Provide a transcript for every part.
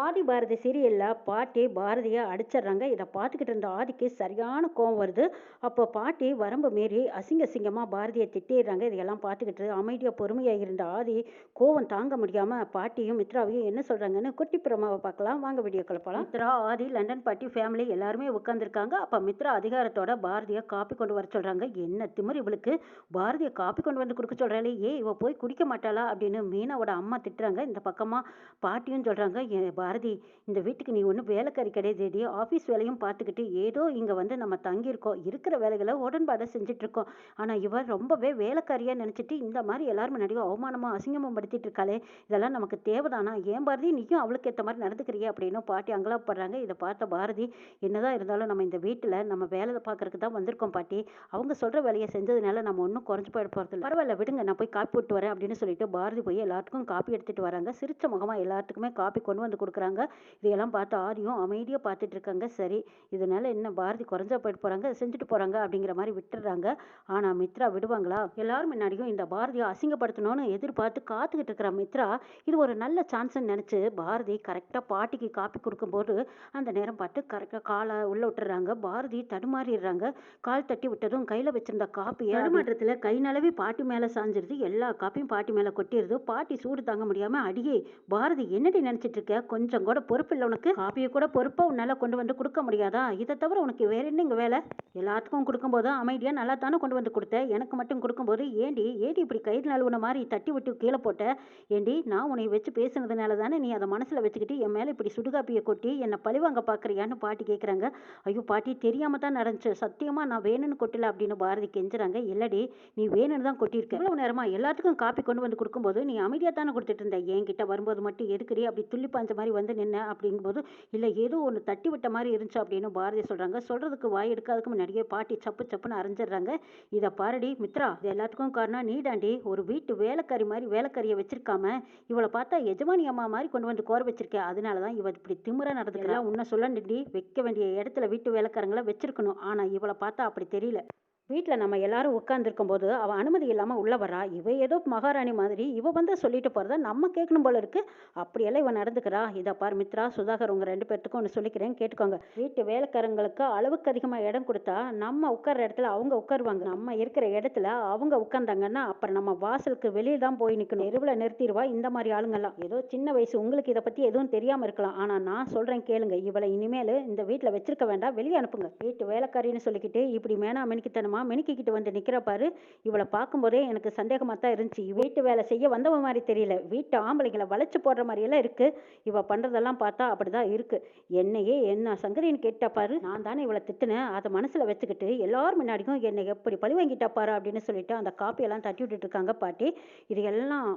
ஆதி பாரதி சீரியலில் பாட்டி பாரதியை அடிச்சிடுறாங்க. இதை பார்த்துக்கிட்டு இருந்த ஆதிக்கு சரியான கோவம் வருது. அப்போ பாட்டி வரம்பு மீறி அசிங்க அசிங்கமாக பாரதியை திட்டிடுறாங்க. இதையெல்லாம் பார்த்துக்கிட்டு அமைதியாக பொறுமையாக இருந்த ஆதி கோவம் தாங்க முடியாமல் பாட்டியும் மித்ராவையும் என்ன சொல்கிறாங்கன்னு குட்டி பிரமாவை பார்க்கலாம். வாங்க வீடியோ கலப்பலாம் மித்ரா ஆதி லண்டன் பாட்டி ஃபேமிலி எல்லாருமே உட்காந்துருக்காங்க அப்போ மித்ரா அதிகாரத்தோட பாரதியை காப்பி கொண்டு வர சொல்கிறாங்க என்ன திமிர் இவளுக்கு? பாரதியை காப்பி கொண்டு வந்து கொடுக்க சொல்கிறாளே ஏ இவ போய் குடிக்க மாட்டாளா? அப்படின்னு மீனாவோட அம்மா திட்டுறாங்க. இந்த பக்கமாக பாட்டியும் சொல்கிறாங்க பாரதி இந்த வீட்டுக்கு நீ ஒன்றும் வேலைக்காரி கிடையாதுடி ஆஃபீஸ் வேலையும் பார்த்துக்கிட்டு ஏதோ இங்கே வந்து நம்ம தங்கியிருக்கோம். இருக்கிற வேலைகளை உடன்பாடை செஞ்சிட்ருக்கோம் ஆனால் இவர் ரொம்பவே வேலைக்காரியாக நினச்சிட்டு இந்த மாதிரி எல்லாரும் முன்னாடியும் அவமானமாக அசிங்கமாக படுத்திட்டு இருக்காளே. இதெல்லாம் நமக்கு தேவைதானா? ஏன் பாரதி நீயும் அவளுக்கு ஏற்ற மாதிரி நடந்துக்கிறியே அப்படின்னு பாட்டி அங்கலாப்படுறாங்க. இதை பார்த்த பாரதி என்னதான் இருந்தாலும் நம்ம இந்த வீட்டில் நம்ம வேலை பார்க்கறதுக்கு தான் வந்திருக்கோம் பாட்டி. அவங்க சொல்கிற வேலையை செஞ்சதுனால நம்ம ஒன்றும் குறைஞ்சு போயிட போகிறது பரவாயில்ல விடுங்க நான் போய் காப்பி போட்டு வரேன் அப்படின்னு சொல்லிட்டு பாரதி போய் எல்லாத்துக்கும் காப்பி எடுத்துகிட்டு வராங்க. சிரிச்ச முகமாக எல்லாத்துக்குமே காப்பி கொண்டு வந்து கொடுக்குறாங்க. இதையெல்லாம் பார்த்து ஆரியும் அமைதியாக பார்த்துட்டு இருக்காங்க. சரி இதனால என்ன பாரதி குறைஞ்சா போயிட்டு போகிறாங்க செஞ்சுட்டு போகிறாங்க அப்படிங்கிற மாதிரி விட்டுறாங்க ஆனால் மித்ரா விடுவாங்களா? எல்லாரும் முன்னாடியும் இந்த பாரதியை அசிங்கப்படுத்தணும்னு எதிர்பார்த்து காத்துக்கிட்டு இருக்கிற மித்ரா இது ஒரு நல்ல சான்ஸ்ன்னு நினச்சி பாரதி கரெக்டாக பாட்டிக்கு காப்பி கொடுக்கும்போது அந்த நேரம் பார்த்து கரெக்டாக காலை உள்ளே விட்டுறாங்க பாரதி தடுமாறிடுறாங்க. கால் தட்டி விட்டதும் கையில் வச்சிருந்த காப்பியை தடுமாற்றத்தில் கை நலவி பாட்டி மேலே சாஞ்சிருது. எல்லா காப்பியும் பாட்டி மேலே கொட்டிடுது பாட்டி சூடு தாங்க முடியாமல் அடியே பாரதி என்னடி நினச்சிட்டு இருக்க? கொஞ்சம் கொஞ்சம் கூட பொறுப்பு இல்லை உனக்கு. காப்பியை கூட பொறுப்பாக உன்னால் கொண்டு வந்து கொடுக்க முடியாதா? இதை தவிர உனக்கு வேற என்ன இங்கே வேலை? எல்லாத்துக்கும் கொடுக்கும்போது அமைதியாக நல்லா தானே கொண்டு வந்து கொடுத்த? எனக்கு மட்டும் கொடுக்கும்போது ஏண்டி ஏடி இப்படி கயிறு நழுவுன மாதிரி தட்டி விட்டு கீழே போட்ட? ஏண்டி நான் உன்னை வச்சு பேசுனதுனால தானே நீ அதை மனசில் வச்சுக்கிட்டு என் மேலே இப்படி சுடுகாப்பியை கொட்டி என்னை பழிவாங்க பார்க்குறியான்னு பாட்டி கேட்குறாங்க ஐயோ பாட்டி தெரியாமல் தான் நடந்துச்சு. சத்தியமாக நான் வேணும்னு கொட்டல அப்படின்னு பாரதி கெஞ்சுறாங்க. இல்லடி நீ வேணும்னு தான் கொட்டியிருக்க. இவ்வளோ நேரமாக எல்லாத்துக்கும் காப்பி கொண்டு வந்து கொடுக்கும்போது நீ அமைதியாக தானே கொடுத்துட்டு இருந்த? என்கிட்ட வரும்போது மட்டும் எதுக்குடி அப்படி துள்ளி பாஞ்ச மாதிரி வந்து நின்ன அப்படிங்கும்போது இல்லை ஏதோ ஒன்று தட்டி விட்ட மாதிரி இருந்துச்சு அப்படின்னு பாரதி சொல்கிறாங்க சொல்கிறதுக்கு வாய் எடுக்காததுக்கு முன்னாடியே பாட்டி சப்பு சப்புன்னு அரைஞ்சிடுறாங்க. இதை பாரடி மித்ரா இது எல்லாத்துக்கும் காரணம் நீ தாண்டி ஒரு வீட்டு வேலைக்காரி மாதிரி வேலைக்காரியை வச்சிருக்காம இவளை பார்த்தா எஜமானி அம்மா மாதிரி கொண்டு வந்து கோர வச்சிருக்கேன் அதனால தான் இவ இப்படி திமிரா நடந்துக்கலாம் உன்னை சொல்லண்டி வைக்க வேண்டிய இடத்துல வீட்டு வேலைக்காரங்களை வச்சிருக்கணும். ஆனால் இவளை பார்த்தா அப்படி தெரியல. வீட்டில் நம்ம எல்லாரும் உட்காந்துருக்கும் போது அவள் அனுமதி இல்லாமல் உள்ளே வரா இவ ஏதோ மகாராணி மாதிரி இவ வந்து சொல்லிட்டு போகிறத நம்ம கேட்கணும் போல இருக்கு. அப்படியெல்லாம் இவன் நடந்துக்கிறா. இதை பார் மித்ரா சுதாகர் உங்கள் ரெண்டு பேர்த்துக்கும் ஒன்று சொல்லிக்கிறேன் கேட்டுக்கோங்க. வீட்டு வேலைக்காரங்களுக்கு அளவுக்கு அதிகமாக இடம் கொடுத்தா நம்ம உட்கார்ற இடத்துல அவங்க உட்காருவாங்க. நம்ம இருக்கிற இடத்துல அவங்க உட்காந்தாங்கன்னா அப்புறம் நம்ம வாசலுக்கு வெளியே தான் போய் நிற்கணும் எருவில் நிறுத்திடுவா இந்த மாதிரி ஆளுங்கெல்லாம் ஏதோ சின்ன வயசு உங்களுக்கு இதை பற்றி எதுவும் தெரியாமல் இருக்கலாம். ஆனால் நான் சொல்கிறேன் கேளுங்க. இவளை இனிமேல் இந்த வீட்டில் வச்சிருக்க வேண்டாம். வெளியே அனுப்புங்க. வீட்டு வேலைக்காரின்னு சொல்லிக்கிட்டு இப்படி மேனா மெனிக்கித்தனமா மெனிக்கிக்கிட்டு வந்து நிற்கிற பாரு. இவளை பார்க்கும்போதே எனக்கு சந்தேகமாக தான் இருந்துச்சு. வீட்டு வேலை செய்ய வந்தவ மாதிரி தெரியல. வீட்டு ஆம்பளைங்களை வளைச்சு போடுற மாதிரியெல்லாம் இருக்குது இவள் பண்ணுறதெல்லாம் பார்த்தா அப்படிதான் இருக்குது என்னையே என்ன சங்கரின்னு கேட்டா பாரு. நான் தானே இவளை திட்டினேன். அதை மனசில் வச்சுக்கிட்டு எல்லாரும் முன்னாடியும் என்னை எப்படி பழி வாங்கிட்டா பாரு அப்படின்னு சொல்லிட்டு அந்த காப்பியெல்லாம் தட்டி விட்டுட்டு இருக்காங்க பாட்டி. இது எல்லாம்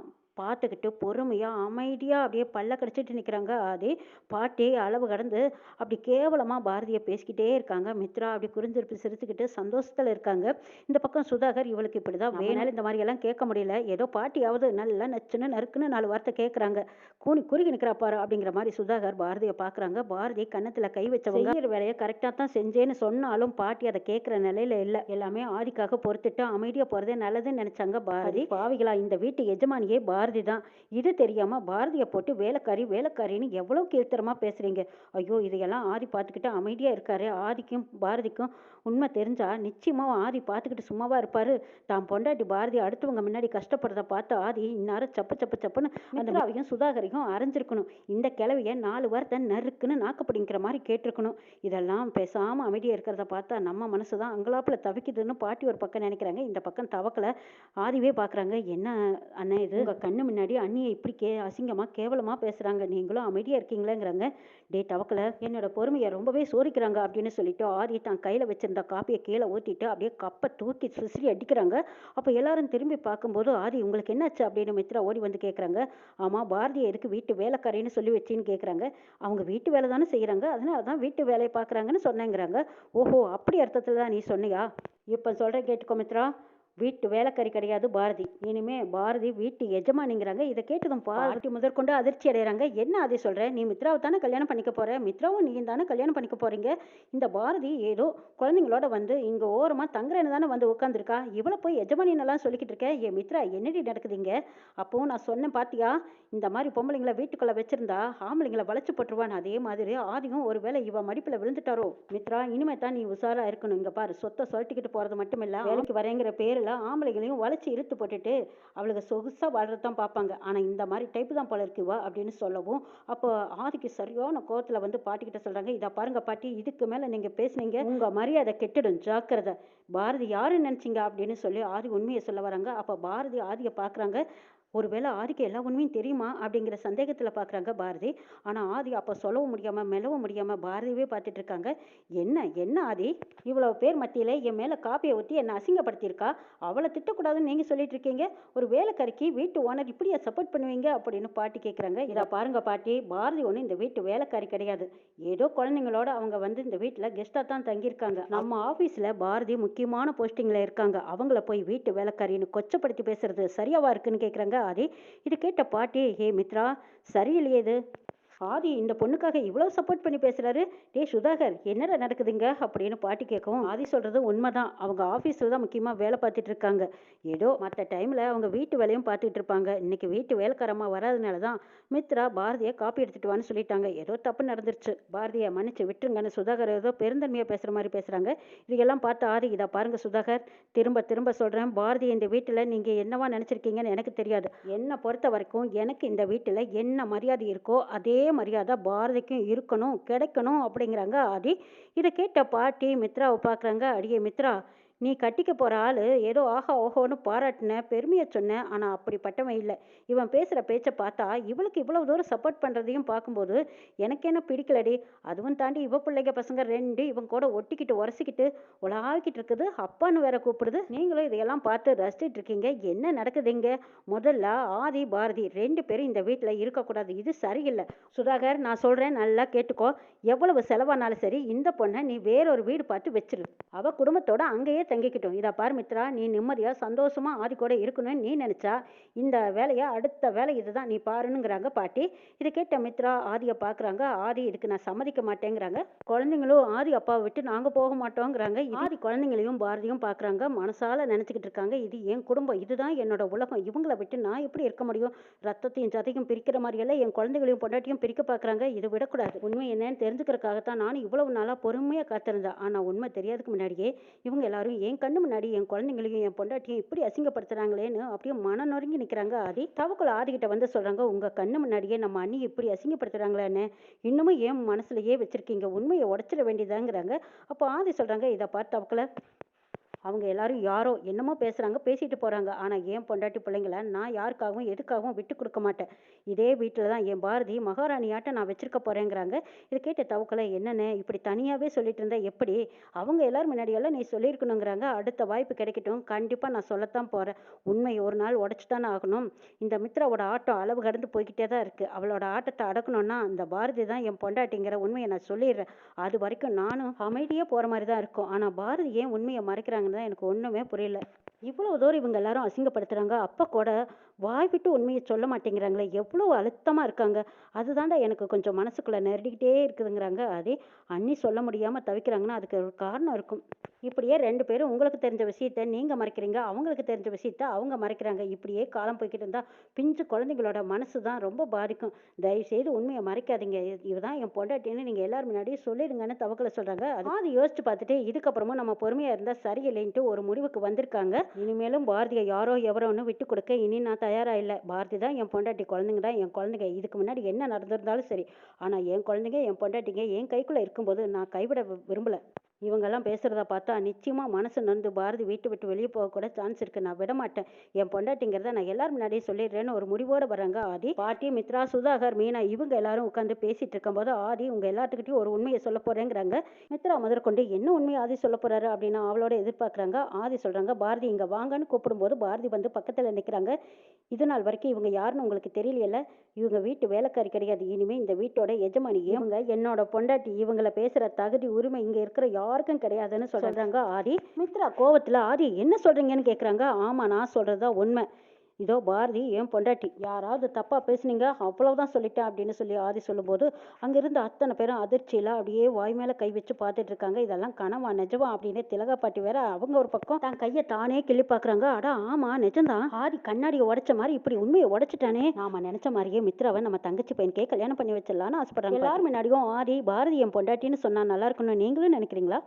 பார்த்துக்கிட்டு பொறுமையாக அமைதியாக அப்படியே பல்ல கடிச்சிட்டு நிற்கிறாங்க ஆதி பாட்டி அளவு கடந்து அப்படி கேவலமாக பாரதியை பேசிக்கிட்டே இருக்காங்க. மித்ரா அப்படி குறிஞ்சிருப்பு சிரிச்சுக்கிட்டு சந்தோஷத்தில் இருக்காங்க. இந்த பக்கம் சுதாகர் இவளுக்கு இப்படி தான் வேணாலும் இந்த மாதிரி எல்லாம் கேட்க முடியல. ஏதோ பாட்டியாவது நல்லா நச்சுன்னு நறுக்குன்னு நாலு வார்த்தை கேட்குறாங்க கூனி குறுகி நிற்கிறா பாரு அப்படிங்கிற மாதிரி சுதாகர் பாரதியை பார்க்குறாங்க பாரதி கன்னத்தில் கை வச்சவங்க செய்கிற வேலையை கரெக்டாக தான் செஞ்சேன்னு சொன்னாலும் பாட்டி அதை கேட்குற நிலையில இல்லை. எல்லாமே ஆதிக்காக பொறுத்துட்டு அமைதியாக போகிறதே நல்லதுன்னு நினச்சாங்க பாரதி. பாவிகளா இந்த வீட்டு எஜமானியே பாரதி தான். இது தெரியாமல் பாரதியை போட்டு வேலைக்காரி வேலைக்காரின்னு எவ்வளோ கீழ்த்தரமாக பேசுகிறீங்க ஐயோ இதையெல்லாம் ஆதி பார்த்துக்கிட்டு அமைதியாக இருக்காரு. ஆதிக்கும் பாரதிக்கும் உண்மை தெரிஞ்சா நிச்சயமாக ஆதி பார்த்துக்கிட்டு சும்மாவா இருப்பாரு. தான் பொண்டாட்டி பாரதி அடுத்தவங்க முன்னாடி கஷ்டப்படுறத பார்த்து ஆதி இந்நேரம் சப்பு சப்பு சப்புன்னு மித்ராவையும் சுதாகரையும் அரைஞ்சிருக்கணும். இந்த கிழவிய நாலு வாரத்தை நறுக்குன்னு நாக்கப்பிடிங்கிற மாதிரி கேட்டிருக்கணும். இதெல்லாம் பேசாமல் அமைதியாக இருக்கிறத பார்த்தா நம்ம மனசு தான் அங்கலாப்பில் தவிக்குதுன்னு பாட்டி ஒரு பக்கம் நினைக்கிறாங்க. இந்த பக்கம் தவக்கலை. ஆதிவே பார்க்குறாங்க. என்ன அண்ணன் இது? உங்கள் கண்ணு முன்னாடி அண்ணியை இப்படி கே அசிங்கமாக கேவலமாக பேசுகிறாங்க நீங்களும் அமைதியாக இருக்கீங்களேங்கிறாங்க. டே தவக்கல. என்னோட பொறுமையை ரொம்பவே சோதிக்கிறாங்க அப்படின்னு சொல்லிட்டு ஆரி தான் கையில் வச்சிருந்த காப்பியை கீழே ஊற்றிட்டு அப்படியே கப்பை தூக்கி சுசிறி அடிக்கிறாங்க. அப்போ எல்லாரும் திரும்பி பார்க்கும்போது ஆதி உங்களுக்கு என்னாச்சு? அப்படின்னு மித்ரா ஓடி வந்து கேட்குறாங்க ஆமாம் பாரதியை எதுக்கு வீட்டு வேலைக்காரின்னு சொல்லி வச்சின்னு கேட்குறாங்க அவங்க வீட்டு வேலை தானே செய்கிறாங்க அதனால தான் வீட்டு வேலையை பார்க்குறாங்கன்னு சொன்னேங்கிறாங்க. ஓஹோ அப்படி அர்த்தத்தில் தான் நீ சொன்னியா? இப்போ சொல்கிறேன் கேட்டுக்கோ மித்ரா. வீட்டு வேலைக்காரி கிடையாது பாரதி. இனிமே பாரதி வீட்டு எஜமானிங்கிறாங்க. இதை கேட்டதும் பாரதி முதற்கொண்டு அதிர்ச்சி அடைகிறாங்க. என்ன அதை சொல்ற? நீ மித்ராவை தானே கல்யாணம் பண்ணிக்க போற? மித்ராவும் நீ தானே கல்யாணம் பண்ணிக்க போறீங்க? இந்த பாரதி ஏதோ குழந்தைங்களோட வந்து இங்க ஓரமா தங்குறேன்னு தானே வந்து உட்காந்துருக்கா இவளை போய் எஜமானின்னெல்லாம் சொல்லிக்கிட்டு இருக்க. ஏ மித்ரா என்னடி நடக்குதுங்க? அப்பவும் நான் சொன்னேன் பாத்தியா? இந்த மாதிரி பொம்பளைங்களை வீட்டுக்குள்ள வச்சிருந்தா ஆம்பளைங்களை வளைச்சு போட்டுருவான் அதே மாதிரி ஆதியும் ஒருவேளை இவ மடிப்புல விழுந்துட்டாரோ? மித்ரா இனிமே தான் நீ உஷாரா இருக்கணும். இங்க பாரு சொத்தை சொல்லிட்டுக்கிட்டு போறது மட்டும் இல்ல வேலைக்கு வரேங்கிற பேர்ல ஆம்பளைங்களையும் வளைச்சு இழுத்து போட்டுட்டு அவளுக்கு சொகுசா வாழ்றது தான் பார்ப்பாங்க ஆனா இந்த மாதிரி டைப் தான் போல இருக்கு இவ அப்படின்னு சொல்லவும் அப்போ ஆதிக்கு சரியான கோவத்துல வந்து பாட்டிக்கிட்ட சொல்றாங்க இதை பாருங்க பாட்டி இதுக்கு மேல நீங்க பேசுனீங்க உங்க மரியாதை கெட்டுடும் ஜாக்கிரதை. பாரதி யாருன்னு நினைச்சீங்க? அப்படின்னு சொல்லி ஆதி உண்மையை சொல்ல வராங்க. அப்ப பாரதி ஆதியை பாக்குறாங்க. ஒருவேளை ஆதிக்கு எல்லா உண்மையும் தெரியுமா அப்படிங்கிற சந்தேகத்தில் பார்க்குறாங்க பாரதி. ஆனால் ஆதி அப்போ சொல்லவும் முடியாமல் மெல்லவும் முடியாமல் பாரதியவே பார்த்துட்டு இருக்காங்க. என்ன என்ன ஆதி? இவ்வளோ பேர் மத்தியில் என் மேலே காப்பியை ஊற்றி என்னை அசிங்கப்படுத்தியிருக்கா? அவளை திட்டக்கூடாதுன்னு நீங்கள் சொல்லிட்டு இருக்கீங்க. ஒரு வேலைக்காரிக்கு வீட்டு ஓனர் இப்படியா சப்போர்ட் பண்ணுவீங்க அப்படின்னு பாட்டி கேட்குறாங்க இதை பாருங்க பாட்டி பாரதி ஒன்று இந்த வீட்டு வேலைக்காரி கிடையாது. ஏதோ குழந்தைங்களோட அவங்க வந்து இந்த வீட்டில் கெஸ்ட்டாக தான் தங்கியிருக்காங்க. நம்ம ஆஃபீஸில் பாரதி முக்கியமான போஸ்டிங்கில் இருக்காங்க. அவங்கள போய் வீட்டு வேலைக்காரின்னு கொச்சப்படுத்தி பேசுறது சரியாவா இருக்குன்னு கேட்குறாங்க ஆதி இது கேட்ட பாட்டி ஹே மித்ரா சரியில்லையே இது. ஆதி இந்த பொண்ணுக்காக இவ்வளோ சப்போர்ட் பண்ணி பேசுகிறாரு டே சுதாகர் என்னடா நடக்குதுங்க? அப்படின்னு பாட்டி கேட்கவும் ஆதி சொல்றது உண்மைதான். அவங்க ஆஃபீஸில் தான் முக்கியமாக வேலை பார்த்துட்டு இருக்காங்க. ஏதோ மற்ற டைமில் அவங்க வீட்டு வேலையும் பார்த்துட்டு இருப்பாங்க. இன்றைக்கி வீட்டு வேலைக்காரமா வராதனால தான் மித்ரா பாரதியை காப்பி எடுத்துட்டு வான்னு சொல்லிட்டாங்க. ஏதோ தப்பு நடந்துருச்சு. பாரதியை மன்னிச்சு விட்டுருங்கன்னு சுதாகர் ஏதோ பெருந்தன்மையாக பேசுகிற மாதிரி பேசுகிறாங்க இதையெல்லாம் பார்த்து ஆதி இதை பாருங்கள் சுதாகர் திரும்ப திரும்ப சொல்கிறேன் பாரதி இந்த வீட்டில் நீங்கள் என்னவா நினச்சிருக்கீங்கன்னு எனக்கு தெரியாது. என்னை பொறுத்த வரைக்கும் எனக்கு இந்த வீட்டில் என்ன மரியாதை இருக்கோ அதே மரியாதை பாரதிக்கும் இருக்கணும் கிடைக்கணும் அப்படிங்கிறாங்க. ஆதி இதை கேட்ட பாட்டி மித்ராவை பார்க்குறாங்க. அடியே மித்ரா நீ கட்டிக்க போகிற ஆள் ஏதோ ஆஹா ஓஹோன்னு பாராட்டின பெருமையை சொன்ன ஆனால் அப்படிப்பட்டவன் இல்லை. இவன் பேசுகிற பேச்சை பார்த்தா இவளுக்கு இவ்வளோ தூரம் சப்போர்ட் பண்ணுறதையும் பார்க்கும்போது எனக்கு என்ன பிடிக்கலடி? அதுவும் தாண்டி இவ பிள்ளைங்க பசங்க ரெண்டு இவன் கூட ஒட்டிக்கிட்டு உரசிக்கிட்டு உலாவிக்கிட்டு இருக்குது. அப்பான்னு வேற கூப்பிடுது. நீங்களும் இதையெல்லாம் பார்த்து ரசிச்சிட்டு இருக்கீங்க. என்ன நடக்குதுங்க முதல்ல ஆதி பாரதி ரெண்டு பேரும் இந்த வீட்டில் இருக்கக்கூடாது. இது சரியில்லை. சுதாகர் நான் சொல்கிறேன் நல்லா கேட்டுக்கோ. எவ்வளவு செலவானாலும் சரி இந்த பொண்ணை நீ வேறொரு வீடு பார்த்து வச்சிரு. அவள் குடும்பத்தோட அங்கேயே தங்கிக்கிட்டோம். இதை பார் மித்ரா நீ நிம்மதியாக சந்தோஷமாக ஆதி கூட இருக்கணும்னு நீ நினச்சா இந்த வேலையை அடுத்த வேலை இதுதான் நீ பாருனுங்கிறாங்க பாட்டி. இதை கேட்ட மித்ரா ஆதியை பார்க்குறாங்க ஆதி இதுக்கு நான் சம்மதிக்க மாட்டேங்கிறாங்க. குழந்தைங்களும் ஆதி அப்பாவை விட்டு நாங்கள் போக மாட்டோங்கிறாங்க. ஆதி குழந்தைங்களையும் பாரதியும் பார்க்குறாங்க மனசால நினச்சிக்கிட்டு இருக்காங்க. இது என் குடும்பம். இதுதான் என்னோட உலகம். இவங்களை விட்டு நான் எப்படி இருக்க முடியும்? ரத்தத்தையும் சதையும் பிரிக்கிற மாதிரியெல்லாம் என் குழந்தைகளையும் பொண்டாட்டியும் பிரிக்க பார்க்குறாங்க இது விடக்கூடாது. உண்மை என்னன்னு தெரிஞ்சுக்கிறதுக்காகத்தான் நானும் இவ்வளவு நாளாக பொறுமையாக காத்திருந்தேன். ஆனால் உண்மை தெரியாதுக்கு முன்னாடியே இவங்க எல்லாரும் என் கண்ணு முன்னாடி என் குழந்தைங்களையும் என் பொண்டாட்டியும் இப்படி அசிங்கப்படுத்துறாங்களேன்னு அப்படியே மன நொறுங்கி நிக்கிறாங்க. ஆதி தவக்குள்ள ஆதிக்கிட்ட வந்து சொல்றாங்க உங்க கண்ணு முன்னாடியே நம்ம அண்ணி இப்படி அசிங்கப்படுத்துறாங்களேன்னு. இன்னமும் ஏன் மனசுலயே வச்சிருக்கீங்க? உண்மையை உடச்சிட வேண்டியதாங்கிறாங்க. அப்போ ஆதி சொல்றாங்க இதை பார்த்து தவக்கல. அவங்க எல்லாரும் யாரோ என்னமோ பேசுகிறாங்க பேசிட்டு போகிறாங்க ஆனால் என் பொண்டாட்டி பிள்ளைங்கள நான் யாருக்காகவும் எதுக்காகவும் விட்டு கொடுக்க மாட்டேன். இதே வீட்டில் தான் என் பாரதி மகாராணியாட்ட நான் வச்சிருக்க போகிறேங்கிறாங்க இதை கேட்ட தவக்கலை என்னென்ன இப்படி தனியாகவே சொல்லிட்டு இருந்தா எப்படி? அவங்க எல்லாரும் முன்னாடியெல்லாம் நீ சொல்லியிருக்கணுங்கிறாங்க. அடுத்த வாய்ப்பு கிடைக்கட்டும். கண்டிப்பாக நான் சொல்லத்தான் போகிறேன் உண்மை ஒரு நாள் உடைச்சு தானே ஆகணும். இந்த மித்ராவோட ஆட்டம் அளவு கடந்து போய்கிட்டே தான் இருக்குது அவளோட ஆட்டத்தை அடக்கணும்னா அந்த பாரதி தான் என் பொண்டாட்டிங்கிற உண்மையை நான் சொல்லிடுறேன். அது வரைக்கும் நானும் அமைதியே போகிற மாதிரி தான் இருக்கும். ஆனால் பாரதி ஏன் உண்மையை மறைக்கிறாங்கன்னு தான் எனக்கு ஒன்றுமே புரியல. இவ்வளோ தூரம் இவங்க எல்லாரும் அசிங்கப்படுத்துகிறாங்க அப்போ கூட வாய் விட்டு உண்மையை சொல்ல மாட்டேங்கிறாங்களே எவ்வளோ அழுத்தமாக இருக்காங்க. அதுதான்டா எனக்கு கொஞ்சம் மனசுக்குள்ளே நெருடிக்கிட்டே இருக்குதுங்கிறாங்க. அதே அண்ணி சொல்ல முடியாமல் தவிக்கிறாங்கன்னா அதுக்கு ஒரு காரணம் இருக்கும். இப்படியே ரெண்டு பேரும் உங்களுக்கு தெரிஞ்ச விஷயத்த நீங்கள் மறைக்கிறீங்க அவங்களுக்கு தெரிஞ்ச விஷயத்த அவங்க மறைக்கிறாங்க. இப்படியே காலம் போய்கிட்டு இருந்தால் பிஞ்சு குழந்தைங்களோட மனசு தான் ரொம்ப பாதிக்கும். தயவு செய்து உண்மையை மறைக்காதீங்க. இதுதான் என் பொண்டாட்டின்னு நீங்கள் எல்லாரும் முன்னாடியே சொல்லிடுங்கன்னு தவக்கலை சொல்கிறாங்க அது யோசிச்சு பார்த்துட்டு இதுக்கப்புறமும் நம்ம பொறுமையாக இருந்தால் சரியில்லைன்ட்டு ஒரு முடிவுக்கு வந்திருக்காங்க. இனிமேலும் பாரதியை யாரோ எவரோன்னு விட்டு கொடுக்க இனி நான் தயாராக இல்லை பாரதி தான் என் பொண்டாட்டி குழந்தைங்க தான் என் குழந்தைங்க. இதுக்கு முன்னாடி என்ன நடந்திருந்தாலும் சரி. ஆனால் என் குழந்தைங்க என் பொண்டாட்டிங்க என் கைக்குள்ளே இருக்கும்போது நான் கைவிட விரும்பலை. இவங்கெல்லாம் பேசுகிறத பார்த்தா நிச்சயமாக மனசு நொந்து பாரதி வீட்டு விட்டு வெளியே போக கூட சான்ஸ் இருக்கு. நான் விட மாட்டேன். என் பொண்டாட்டிங்கிறத நான் எல்லாரும் முன்னாடியே சொல்லிடுறேன்னு ஒரு முடிவோட வர்றாங்க ஆதி. பாட்டி மித்ரா சுதாகர் மீனா இவங்க எல்லாரும் உட்காந்து பேசிட்டு இருக்கும்போது ஆதி உங்க எல்லாத்துக்கிட்டையும் ஒரு உண்மையை சொல்ல போறேங்கிறாங்க. மித்ரா முதற்கொண்டு என்ன உண்மையை ஆதி சொல்ல போறாரு? அப்படின்னு அவளோட எதிர்பார்க்குறாங்க. ஆதி சொல்றாங்க பாரதி இங்க வாங்கன்னு கூப்பிடும்போது பாரதி வந்து பக்கத்தில் நிற்கிறாங்க இது நாள் வரைக்கும் இவங்க யாருன்னு உங்களுக்கு தெரியலையில இவங்க வீட்டு வேலைக்காரி கிடையாது. இனிமே இந்த வீட்டோட எஜமானி இவங்க என்னோட பொண்டாட்டி இவங்கள பேசுற தகுதி உரிமை இங்க இருக்கிற யாருக்கும் கிடையாதுன்னு சொல்றாங்க ஆதி. மித்ரா கோவத்துல ஆதி என்ன சொல்றீங்கன்னு கேக்குறாங்க? ஆமா நான் சொல்றதா உண்மை. இதோ பாரதி என் பொண்டாட்டி யாராவது தப்பாக பேசுனீங்க அவ்வளவுதான் சொல்லிட்டேன் அப்படின்னு சொல்லி ஆதி சொல்லும்போது அங்கிருந்து அத்தனை பேரும் அதிர்ச்சியில அப்படியே வாய் மேலே கை வச்சு பார்த்துட்டு இருக்காங்க. இதெல்லாம் கனவா நிஜமா அப்படின்னு திலகா பாட்டி வேற அவங்க ஒரு பக்கம் தன் கையை தானே கிள்ளி பார்க்குறாங்க. அடா ஆமா நிஜம்தான். ஆதி கண்ணாடியை உடைச்ச மாதிரி இப்படி உண்மையை உடைச்சிட்டானே. நாம நினைச்ச மாதிரியே மித்ராவை நம்ம தங்கச்சி பையனுக்கே கல்யாணம் பண்ணி வச்சிடலாம்னு ஆசைப்படுறாங்க. எல்லாரும் முன்னாடியும் ஆதி பாரதி என் பொண்டாட்டின்னு சொன்னா நல்லா இருக்கணும்னு நீங்களும் நினைக்கிறீங்களா?